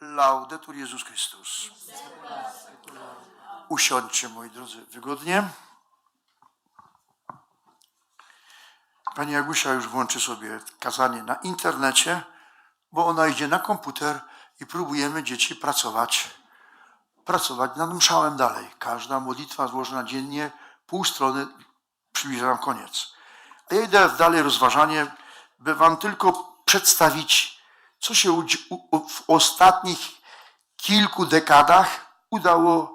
Laudetur Jezus Chrystus. Usiądźcie, moi drodzy, wygodnie. Pani Jagusia już włączy sobie kazanie na internecie, bo ona idzie na komputer i próbujemy dzieci pracować, pracować nad mszałem dalej. Każda modlitwa złożona dziennie, pół strony przybliża nam koniec. A ja idę w dalej rozważanie, by wam tylko przedstawić, co się w ostatnich kilku dekadach udało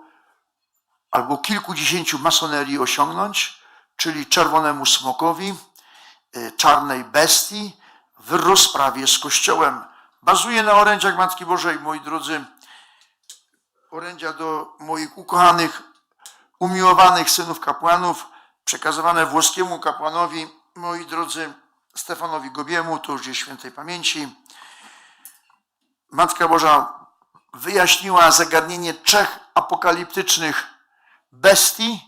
albo kilkudziesięciu masonerii osiągnąć, czyli czerwonemu smokowi, y, czarnej bestii w rozprawie z Kościołem. Bazuje na orędziach Matki Bożej, moi drodzy. Orędzia do moich ukochanych, umiłowanych synów kapłanów, przekazywane włoskiemu kapłanowi, moi drodzy, Stefanowi Gobiemu, to już jest świętej pamięci. Matka Boża wyjaśniła zagadnienie trzech apokaliptycznych bestii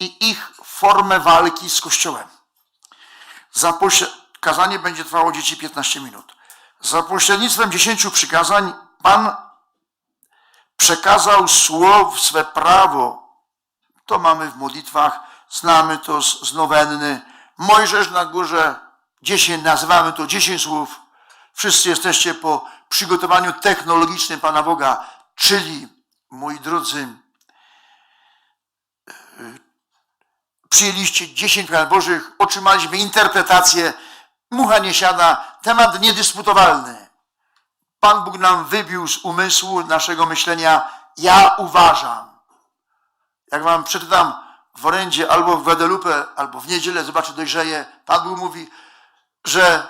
i ich formę walki z Kościołem. Za pośle- kazanie będzie trwało dzieci 15 minut. Za pośrednictwem 10 przykazań Pan przekazał słow swe prawo. To mamy w modlitwach, znamy to z nowenny. Mojżesz na górze 10, nazywamy to 10 słów. Wszyscy jesteście po przygotowaniu technologicznym Pana Boga, czyli, moi drodzy, przyjęliście 10 praw Bożych, otrzymaliśmy interpretację, mucha nie siada, temat niedysputowalny. Pan Bóg nam wybił z umysłu naszego myślenia, ja uważam. Jak wam przeczytam w orędzie albo w Guadalupe, albo w niedzielę, zobaczę, dojrzeje, Pan Bóg mówi, że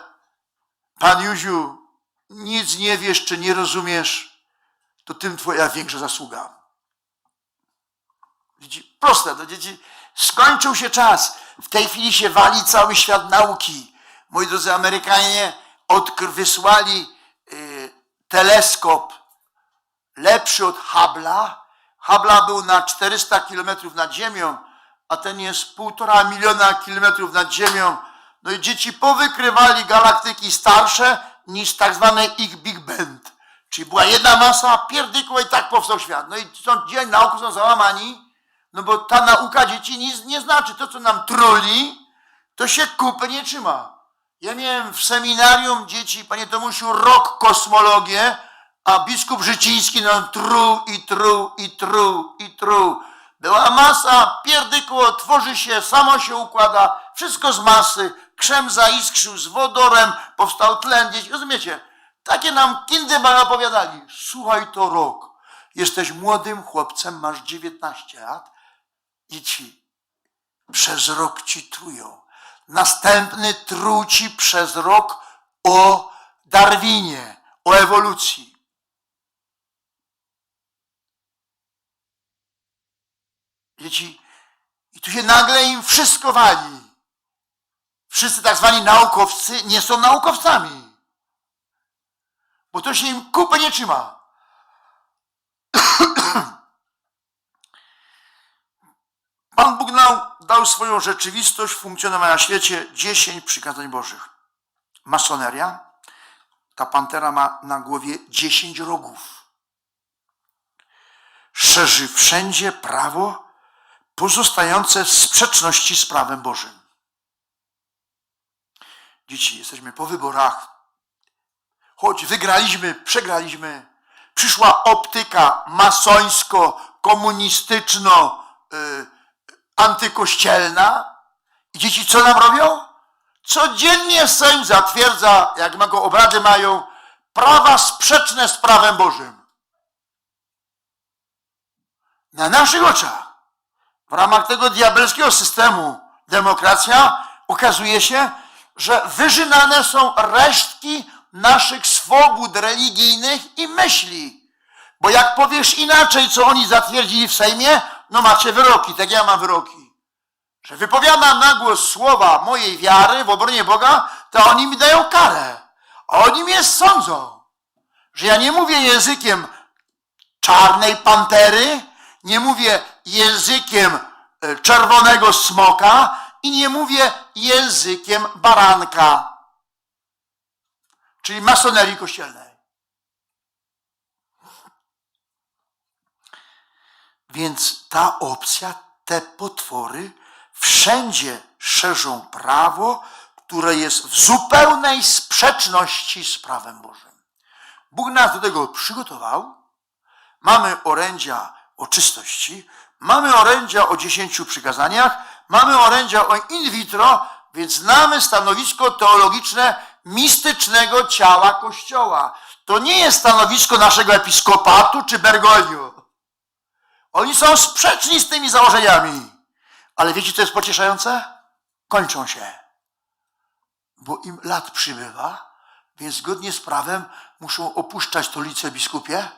Pan Józiu, nic nie wiesz, czy nie rozumiesz, to tym twoja większa zasługa. Dzieci, proste do dzieci. Skończył się czas. W tej chwili się wali cały świat nauki. Moi drodzy Amerykanie wysłali y, teleskop lepszy od Hubble'a. Hubble'a był na 400 kilometrów nad Ziemią, a ten jest półtora miliona kilometrów nad Ziemią. No i dzieci powykrywali galaktyki starsze niż tak zwane ich Big Band. Czyli była jedna masa, pierdykła i tak powstał świat. No i są, dzisiaj nauki są załamani, no bo ta nauka dzieci nic nie znaczy. To, co nam truli, to się kupy nie trzyma. Ja miałem w seminarium dzieci, panie Tomusiu, rok kosmologię, a biskup Życiński nam tru i tru i tru i tru. Była masa, pierdykło, tworzy się, samo się układa, wszystko z masy, krzem zaiskrzył z wodorem, powstał tlen, dzieci, rozumiecie? Takie nam kindyma opowiadali. Słuchaj, to rok. Jesteś młodym chłopcem, masz 19 lat, Dzieci, przez rok ci trują. Następny truci przez rok o Darwinie, o ewolucji. Dzieci, i tu się nagle im wszystko wali. Wszyscy tak zwani naukowcy nie są naukowcami. Bo to się im kupy nie trzyma. Pan Bóg dał swoją rzeczywistość funkcjonowania na świecie 10 przykazań Bożych. Masoneria, ta pantera ma na głowie 10 rogów. Szerzy wszędzie prawo pozostające w sprzeczności z prawem Bożym. Dzieci, jesteśmy po wyborach. Choć wygraliśmy, przegraliśmy, przyszła optyka masońsko-komunistyczno- y, antykościelna. I dzieci co nam robią? Codziennie Sejm zatwierdza, jak ma go obrady mają, prawa sprzeczne z prawem Bożym. Na naszych oczach, w ramach tego diabelskiego systemu demokracja, okazuje się, że wyżynane są resztki naszych swobód religijnych i myśli. Bo jak powiesz inaczej, co oni zatwierdzili w Sejmie, no macie wyroki, tak ja mam wyroki. Że wypowiadam na głos słowa mojej wiary w obronie Boga, to oni mi dają karę. Oni mnie sądzą, że ja nie mówię językiem czarnej pantery, nie mówię językiem e, czerwonego smoka i nie mówię językiem baranka, czyli masonerii kościelnej. Więc ta opcja, te potwory wszędzie szerzą prawo, które jest w zupełnej sprzeczności z prawem Bożym. Bóg nas do tego przygotował. Mamy orędzia o czystości, mamy orędzia o dziesięciu przykazaniach, mamy orędzia in vitro, więc znamy stanowisko teologiczne mistycznego ciała Kościoła. To nie jest stanowisko naszego episkopatu czy Bergoliu. Oni są sprzeczni z tymi założeniami. Ale wiecie, co jest pocieszające? Kończą się. Bo im lat przybywa, więc zgodnie z prawem muszą opuszczać stolicę biskupie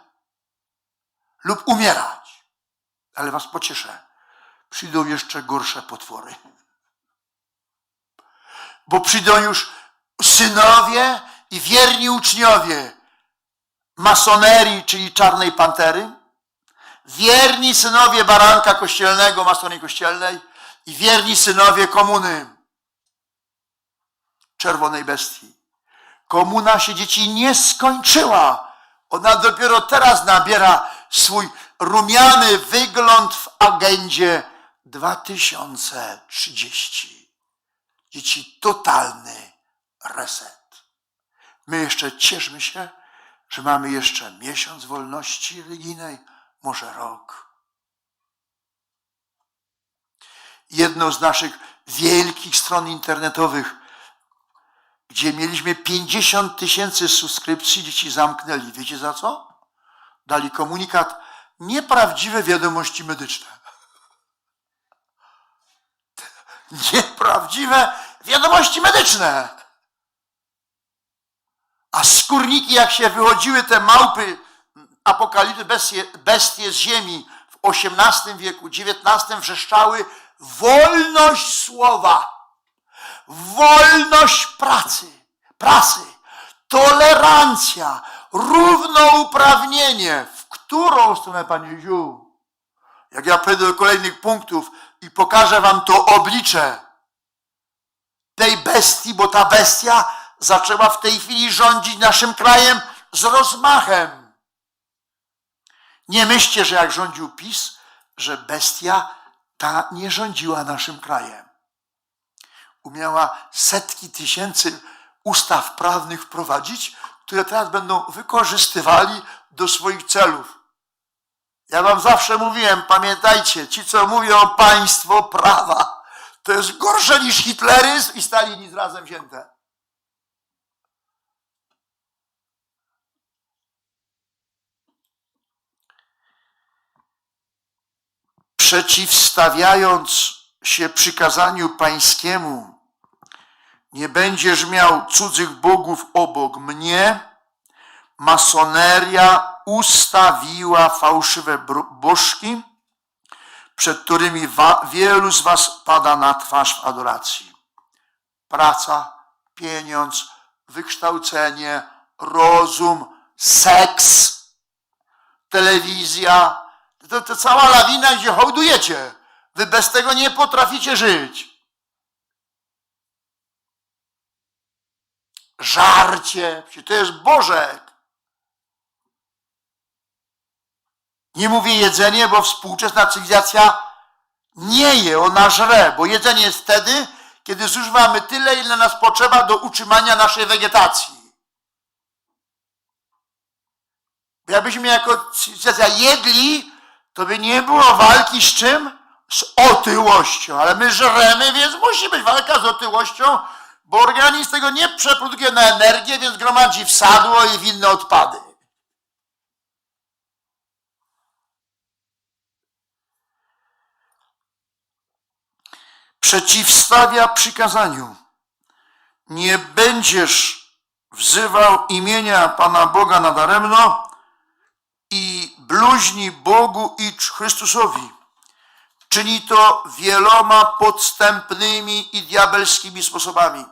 lub umierać. Ale was pocieszę. Przyjdą jeszcze gorsze potwory. Bo przyjdą już synowie i wierni uczniowie masonerii, czyli czarnej pantery, wierni synowie baranka kościelnego, masonej kościelnej i wierni synowie komuny, czerwonej bestii. Komuna się dzieci nie skończyła. Ona dopiero teraz nabiera swój rumiany wygląd w agendzie 2030. Dzieci, totalny reset. My jeszcze cieszmy się, że mamy jeszcze miesiąc wolności religijnej, może rok. Jedną z naszych wielkich stron internetowych, gdzie mieliśmy 50 tysięcy subskrypcji, dzieci zamknęli. Wiecie za co? Dali komunikat, nieprawdziwe wiadomości medyczne. Nieprawdziwe wiadomości medyczne. A skórniki, jak się wychodziły te małpy, apokalipty, bestie, bestie z ziemi w XVIII wieku, XIX wrzeszczały wolność słowa, wolność pracy, prasy, tolerancja, równouprawnienie. W którą stronę, Panie Ziu? Jak ja przejdę do kolejnych punktów i pokażę Wam to oblicze tej bestii, bo ta bestia zaczęła w tej chwili rządzić naszym krajem z rozmachem. Nie myślcie, że jak rządził PiS, że bestia ta nie rządziła naszym krajem. Umiała setki tysięcy ustaw prawnych wprowadzić, które teraz będą wykorzystywali do swoich celów. Ja wam zawsze mówiłem, pamiętajcie, ci co mówią państwo prawa, to jest gorsze niż hitleryzm i stalinizm razem wzięte. przeciwstawiając się przykazaniu pańskiemu, nie będziesz miał cudzych bogów obok mnie, masoneria ustawiła fałszywe bożki, przed którymi wielu z was pada na twarz w adoracji. Praca, pieniądz, wykształcenie, rozum, seks, telewizja, to, to cała lawina, gdzie hołdujecie. Wy bez tego nie potraficie żyć. Żarcie, to jest Bożek. Nie mówię jedzenie, bo współczesna cywilizacja nie je, ona żre, bo jedzenie jest wtedy, kiedy zużywamy tyle, ile nas potrzeba do utrzymania naszej wegetacji. Jakbyśmy jako cywilizacja jedli, to by nie było walki z czym? Z otyłością. Ale my żremy, więc musi być walka z otyłością, bo organizm tego nie przeprodukuje na energię, więc gromadzi w sadło i w inne odpady. Przeciwstawia przykazaniu. Nie będziesz wzywał imienia Pana Boga nadaremno, i bluźni Bogu i Chrystusowi. Czyni to wieloma podstępnymi i diabelskimi sposobami.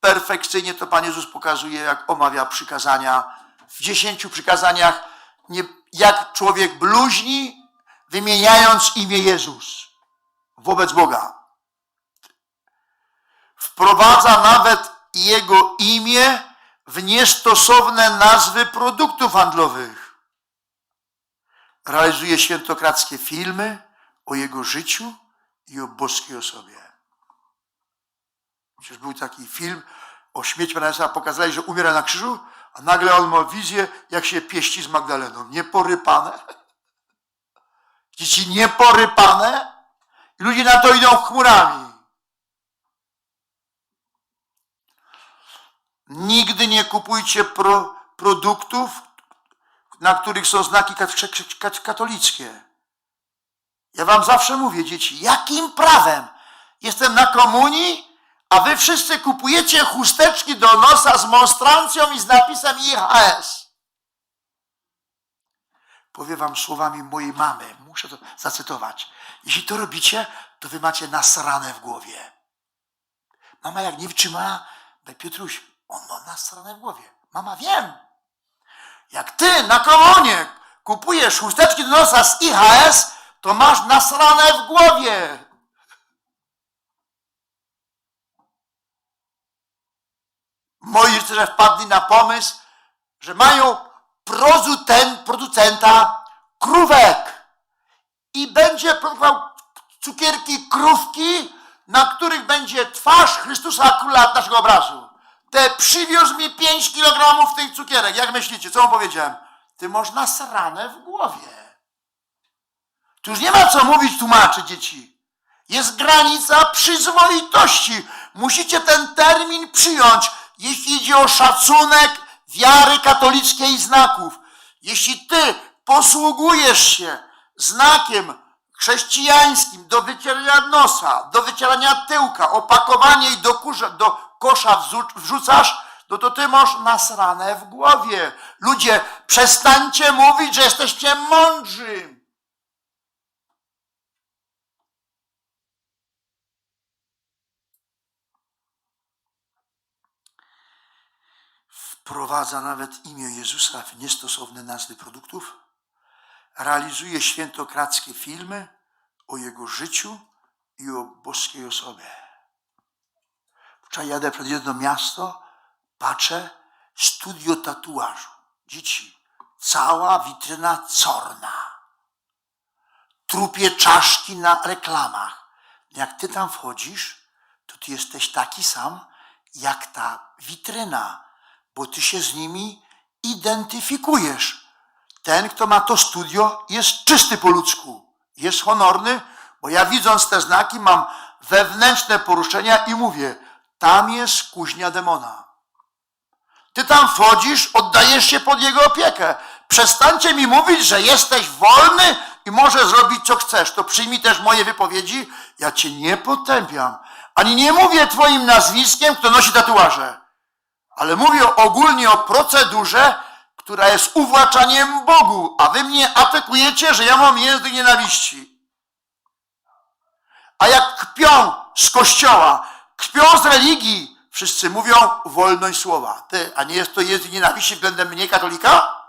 Perfekcyjnie to Pan Jezus pokazuje, jak omawia przykazania. W dziesięciu przykazaniach, nie, jak człowiek bluźni, wymieniając imię Jezus wobec Boga. Wprowadza nawet Jego imię w niestosowne nazwy produktów handlowych realizuje świętokradzkie filmy o jego życiu i o boskiej osobie. Przecież był taki film o śmierci Pana Jezusa, pokazali, że umiera na krzyżu, a nagle on ma wizję, jak się pieści z Magdaleną. Nieporypane. Dzieci nieporypane i ludzie na to idą chmurami. Nigdy nie kupujcie pro, produktów, na których są znaki kat- kat- katolickie. Ja wam zawsze mówię, dzieci, jakim prawem jestem na komunii, a wy wszyscy kupujecie chusteczki do nosa z monstrancją i z napisem IHS. Powiem wam słowami mojej mamy, muszę to zacytować. Jeśli to robicie, to wy macie nasrane w głowie. Mama jak nie wytrzymała, Piotruś, on ma nasrane w głowie. Mama, wiem. Jak ty na komunie kupujesz chusteczki do nosa z IHS, to masz nasrane w głowie. Moi rodzice wpadli na pomysł, że mają producent, producenta krówek i będzie produkował cukierki krówki, na których będzie twarz Chrystusa Króla naszego obrazu. Te przywiózł mi 5 kg tych cukierek. Jak myślicie, co mu powiedziałem? Ty masz nasrane w głowie. Tu już nie ma co mówić, tłumaczyć dzieci. Jest granica przyzwoitości. Musicie ten termin przyjąć, jeśli idzie o szacunek wiary katolickiej znaków. Jeśli ty posługujesz się znakiem chrześcijańskim do wycierania nosa, do wycierania tyłka, opakowanie i do, kurza, do kosza wrzu- wrzucasz, no to ty masz nasrane w głowie. Ludzie, przestańcie mówić, że jesteście mądrzy. wprowadza nawet imię Jezusa w niestosowne nazwy produktów, realizuje świętokradzkie filmy o Jego życiu i o boskiej osobie. Wczoraj jadę przed jedno miasto, patrzę, studio tatuażu. Dzieci, cała witryna corna. Trupie czaszki na reklamach. Jak ty tam wchodzisz, to ty jesteś taki sam, jak ta witryna, bo ty się z nimi identyfikujesz. Ten, kto ma to studio, jest czysty po ludzku, jest honorny, bo ja widząc te znaki mam wewnętrzne poruszenia i mówię, tam jest kuźnia demona. Ty tam wchodzisz, oddajesz się pod jego opiekę. Przestańcie mi mówić, że jesteś wolny i możesz zrobić co chcesz. To przyjmij też moje wypowiedzi. Ja cię nie potępiam. Ani nie mówię twoim nazwiskiem, kto nosi tatuaże. Ale mówię ogólnie o procedurze, która jest uwłaczaniem Bogu, a wy mnie atakujecie, że ja mam język nienawiści. A jak kpią z kościoła, kpią z religii, wszyscy mówią wolność słowa. Ty, a nie jest to język nienawiści względem mnie, katolika?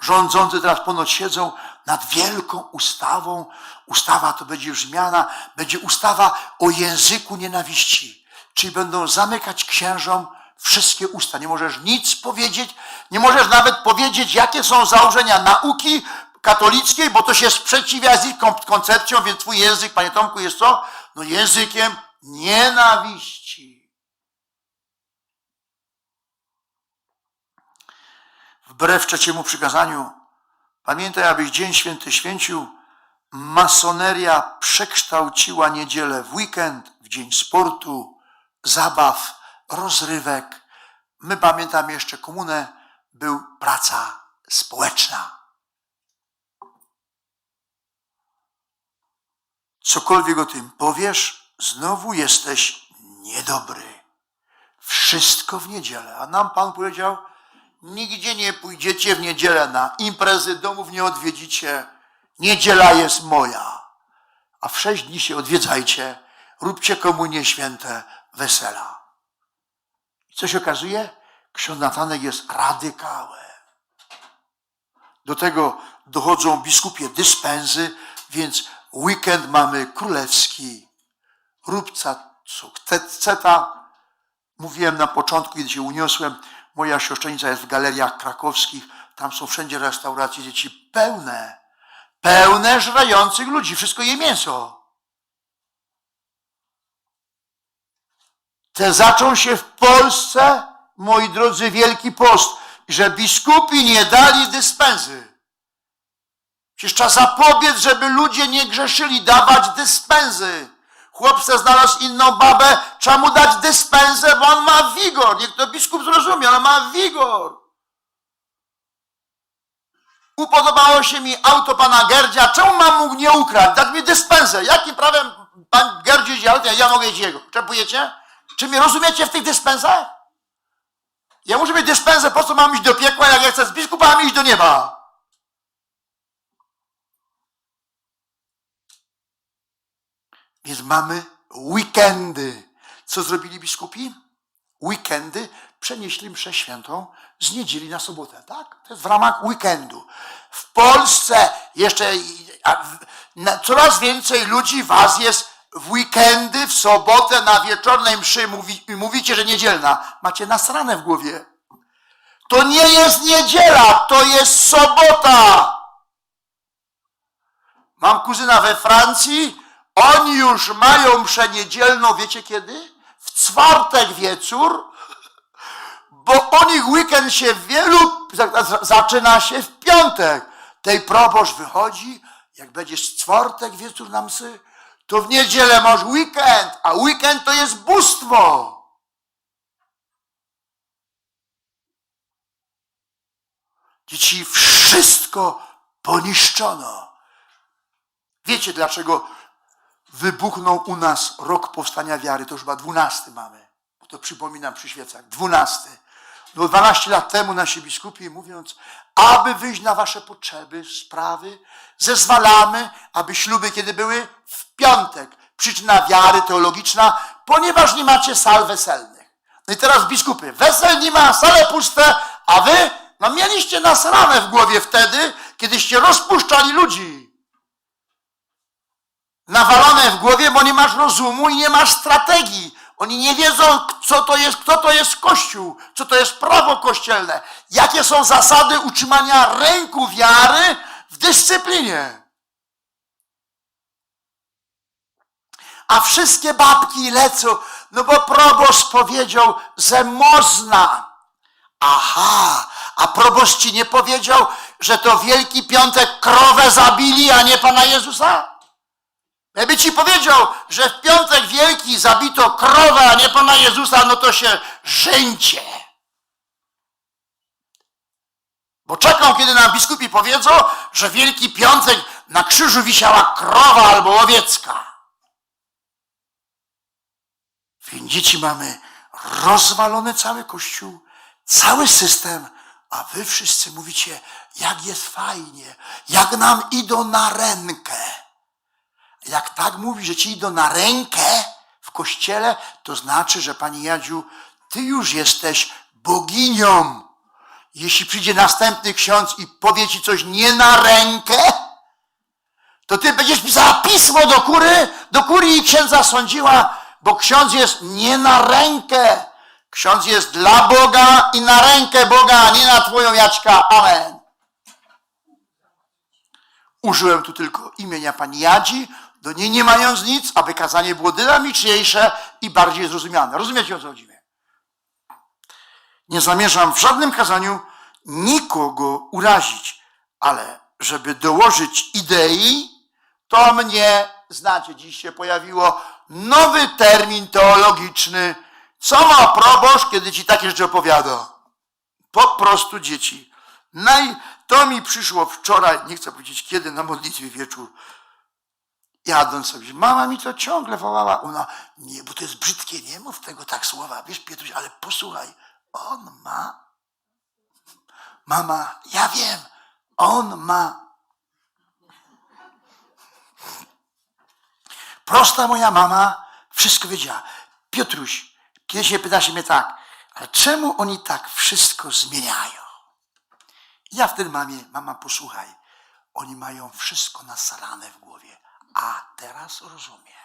Rządzący teraz ponoć siedzą nad wielką ustawą. Ustawa to będzie brzmiana, będzie ustawa o języku nienawiści. Czyli będą zamykać księżom wszystkie usta. Nie możesz nic powiedzieć, nie możesz nawet powiedzieć, jakie są założenia nauki katolickiej, bo to się sprzeciwia z ich kon- koncepcją, więc twój język, panie Tomku, jest co? No językiem nienawiści. Wbrew trzeciemu przykazaniu, pamiętaj, abyś Dzień Święty święcił, masoneria przekształciła niedzielę w weekend, w dzień sportu, zabaw, rozrywek. My pamiętamy jeszcze komunę, był praca społeczna. Cokolwiek o tym powiesz, znowu jesteś niedobry. Wszystko w niedzielę. A nam Pan powiedział, nigdzie nie pójdziecie w niedzielę na imprezy, domów nie odwiedzicie. Niedziela jest moja. A w sześć dni się odwiedzajcie, róbcie komunie święte, wesela. Co się okazuje? Ksiądz Natanek jest radykałem. Do tego dochodzą biskupie dyspensy, więc weekend mamy królewski. Róbca sukceta. Mówiłem na początku, kiedy się uniosłem, moja siostrzenica jest w galeriach krakowskich, tam są wszędzie restauracje dzieci pełne, pełne żrających ludzi, wszystko je mięso. Te zaczął się w Polsce, moi drodzy, Wielki Post, że biskupi nie dali dyspensy. Przecież trzeba zapobiec, żeby ludzie nie grzeszyli, dawać dyspensy. Chłopce znalazł inną babę, trzeba mu dać dyspensę, bo on ma wigor. Niech to biskup zrozumie, on ma wigor. Upodobało się mi auto pana Gerdzia, czemu mam mu nie ukraść? Dać mi dyspensę. Jakim prawem pan Gerdziu autem, ja mogę jeździć jego? Czepujecie? Czy mnie rozumiecie w tych dyspensach? Ja muszę mieć dyspensę, po co mam iść do piekła, jak ja chcę z biskupami iść do nieba? Więc mamy weekendy. Co zrobili biskupi? Weekendy przenieśli mszę świętą z niedzieli na sobotę, tak? To jest w ramach weekendu. W Polsce jeszcze coraz więcej ludzi was jest w weekendy, w sobotę, na wieczornej mszy mówi, mówicie, że niedzielna. Macie nasrane w głowie. To nie jest niedziela, to jest sobota. Mam kuzyna we Francji, oni już mają mszę niedzielną, wiecie kiedy? W czwartek wieczór, bo u nich weekend się w wielu za- za- zaczyna się w piątek. Tej proboszcz wychodzi, jak będziesz czwartek wieczór na msy, to w niedzielę masz weekend, a weekend to jest bóstwo. Dzieci wszystko poniszczono. Wiecie dlaczego wybuchnął u nas rok powstania wiary? To już chyba dwunasty mamy. Bo to przypominam przy świecach. Dwunasty. No 12 lat temu nasi biskupi mówiąc, aby wyjść na wasze potrzeby, sprawy, zezwalamy, aby śluby kiedy były w piątek. Przyczyna wiary teologiczna, ponieważ nie macie sal weselnych. No i teraz biskupy, wesel nie ma, sale puste, a wy, no mieliście nas ranę w głowie wtedy, kiedyście rozpuszczali ludzi nawalone w głowie, bo nie masz rozumu i nie masz strategii. Oni nie wiedzą, co to jest, kto to jest Kościół, co to jest prawo kościelne, jakie są zasady utrzymania ręku wiary w dyscyplinie. A wszystkie babki lecą, no bo proboszcz powiedział, że można. Aha, a proboszcz ci nie powiedział, że to Wielki Piątek krowę zabili, a nie Pana Jezusa? Jakby ci powiedział, że w piątek wielki zabito krowę, a nie Pana Jezusa, no to się żęcie. Bo czekam, kiedy nam biskupi powiedzą, że wielki piątek na krzyżu wisiała krowa albo owiecka. Więc dzieci mamy rozwalony cały kościół, cały system, a wy wszyscy mówicie, jak jest fajnie, jak nam idą na rękę. Jak tak mówi, że ci idą na rękę w kościele, to znaczy, że pani Jadziu, ty już jesteś boginią. Jeśli przyjdzie następny ksiądz i powie ci coś nie na rękę, to ty będziesz pisała pismo do kury, do kurii i księdza sądziła, bo ksiądz jest nie na rękę. Ksiądz jest dla Boga i na rękę Boga, a nie na twoją Jaćka. Amen. Użyłem tu tylko imienia pani Jadzi, do niej nie mając nic, aby kazanie było dynamiczniejsze i bardziej zrozumiane. Rozumiecie o co chodzi? Nie zamierzam w żadnym kazaniu nikogo urazić, ale żeby dołożyć idei, to mnie, znacie, dziś się pojawiło nowy termin teologiczny. Co ma proboszcz, kiedy ci takie rzeczy opowiada? Po prostu dzieci. To mi przyszło wczoraj, nie chcę powiedzieć kiedy, na modlitwie wieczór. Jadąc sobie, mama mi to ciągle wołała. Ona, nie, bo to jest brzydkie, nie mów tego tak słowa. Wiesz, Piotruś, ale posłuchaj, on ma. Mama, ja wiem, on ma. Prosta moja mama wszystko wiedziała. Piotruś, kiedyś się pyta się mnie tak, ale czemu oni tak wszystko zmieniają? Ja wtedy mamie, mama posłuchaj, oni mają wszystko nasrane w głowie. A teraz rozumiem.